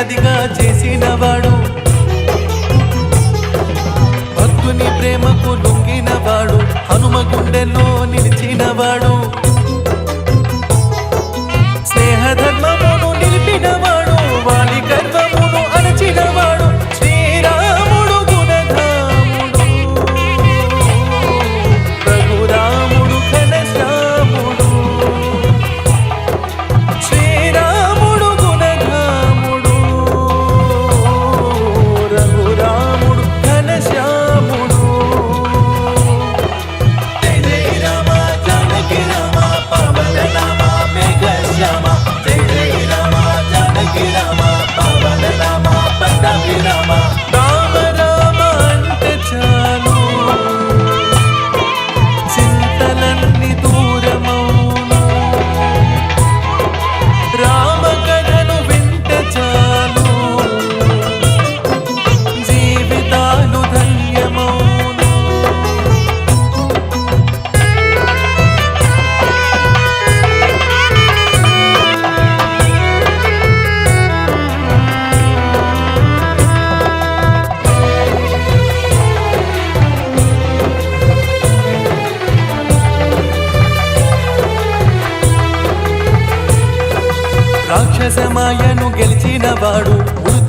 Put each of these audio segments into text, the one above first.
తగినదిగా చేసినవాడు. భక్తుని ప్రేమకు లొంగినవాడు. హనుమ గుండెల్లో నిలిచినవాడు.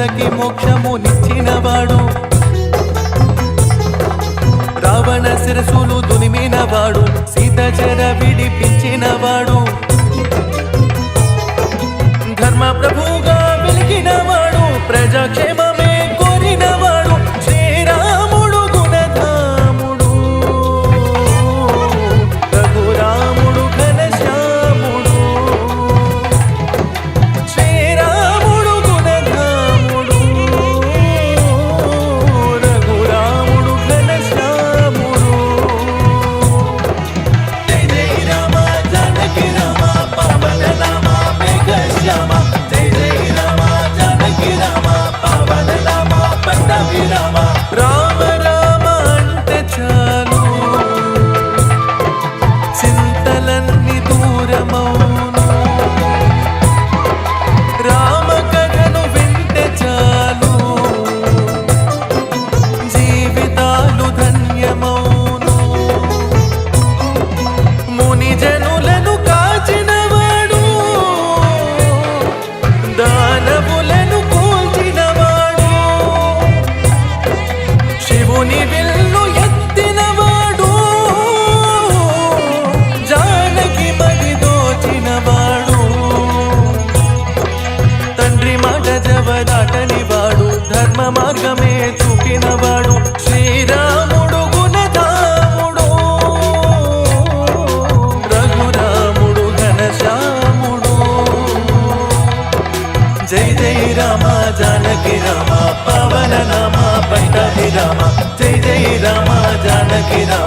సీతకి మోక్షము నిచ్చినవాడు రావణ శిరసులు దునిమినవాడు. సీత చెర విడిపించినవాడు. గజవదాటని వాడు ధర్మ మార్గమే చూపినవాడు శ్రీరాముడు గుణధాముడు. రఘురాముడు ఘనశ్యాముడు. జై జై రామ జానకి రామ పవన నామ పండవి రామ. జై జై రామ జానకి రామ.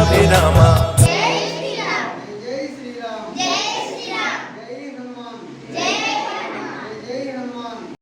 যাবে না